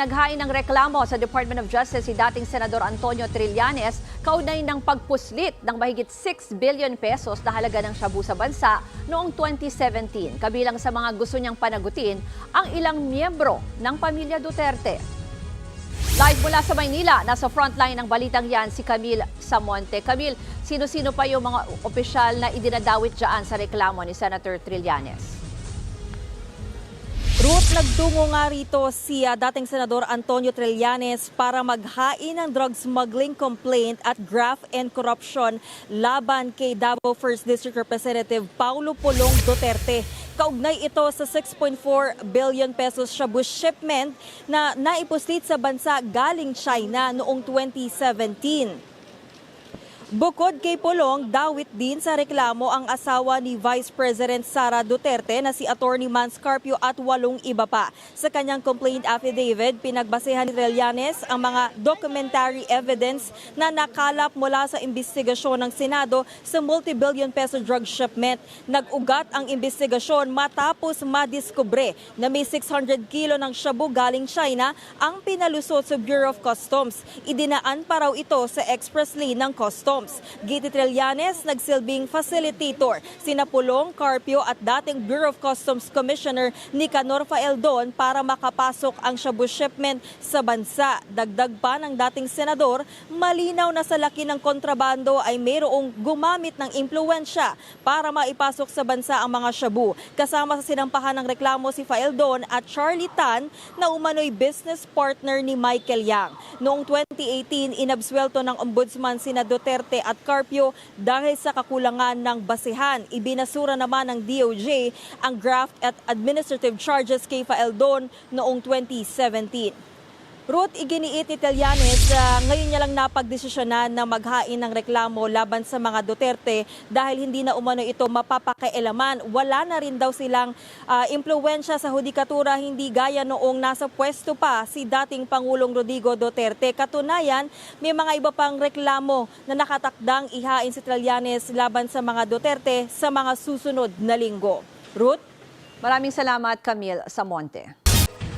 naghain ng reklamo sa Department of Justice si dating Senador Antonio Trillanes kaugnay ng pagpuslit ng mahigit 6 billion pesos na halaga ng shabu sa bansa noong 2017. Kabilang sa mga gusto niyang panagutin ang ilang miyembro ng pamilya Duterte. Live mula sa Maynila, nasa frontline ng balitang yan si Camille Samonte. Camille, sino-sino pa yung mga opisyal na idinadawit dyan sa reklamo ni Senator Trillanes? Nagtungo nga rito si ah, dating Senador Antonio Trillanes para maghain ng drug smuggling complaint at graft and corruption laban kay Davao 1st District Representative Paulo Pulong Duterte. Kaugnay ito sa 6.4 billion pesos shabu shipment na naipuslit sa bansa galing China noong 2017. Bukod kay Pulong, dawit din sa reklamo ang asawa ni Vice President Sara Duterte na si Attorney Mans Carpio at walong iba pa. Sa kanyang complaint affidavit, pinagbasehan ni Trillanes ang mga documentary evidence na nakalap mula sa investigasyon ng Senado sa multi-billion peso drug shipment. Nag-ugat ang investigasyon matapos madiskubre na may 600 kilo ng shabu galing China ang pinalusot sa Bureau of Customs. Idinaan pa raw ito sa express lane ng Customs. Giti Trillanes nagsilbing facilitator, sina Pulong, Carpio at dating Bureau of Customs Commissioner Nicanor Faeldon para makapasok ang shabu shipment sa bansa. Dagdag pa ng dating senador, malinaw na sa laki ng kontrabando ay mayroong gumamit ng impluensya para maipasok sa bansa ang mga shabu. Kasama sa sinampahan ng reklamo si Faeldon at Charlie Tan na umano'y business partner ni Michael Yang. Noong 2018, inabswelto ng ombudsman sina Duterte at Carpio dahil sa kakulangan ng basihan. Ibinasura naman ng DOJ ang graft at administrative charges kay Faeldon noong 2017. Ruth, iginiit ni Trillanes, ah, ngayon niya lang napagdesisyonan na maghain ng reklamo laban sa mga Duterte dahil hindi na umano ito mapapakailaman. Wala na rin daw silang ah, impluensya sa hudikatura, hindi gaya noong nasa pwesto pa si dating Pangulong Rodrigo Duterte. Katunayan, may mga iba pang reklamo na nakatakdang ihain si Trillanes laban sa mga Duterte sa mga susunod na linggo. Ruth? Maraming salamat, Camille Samonte.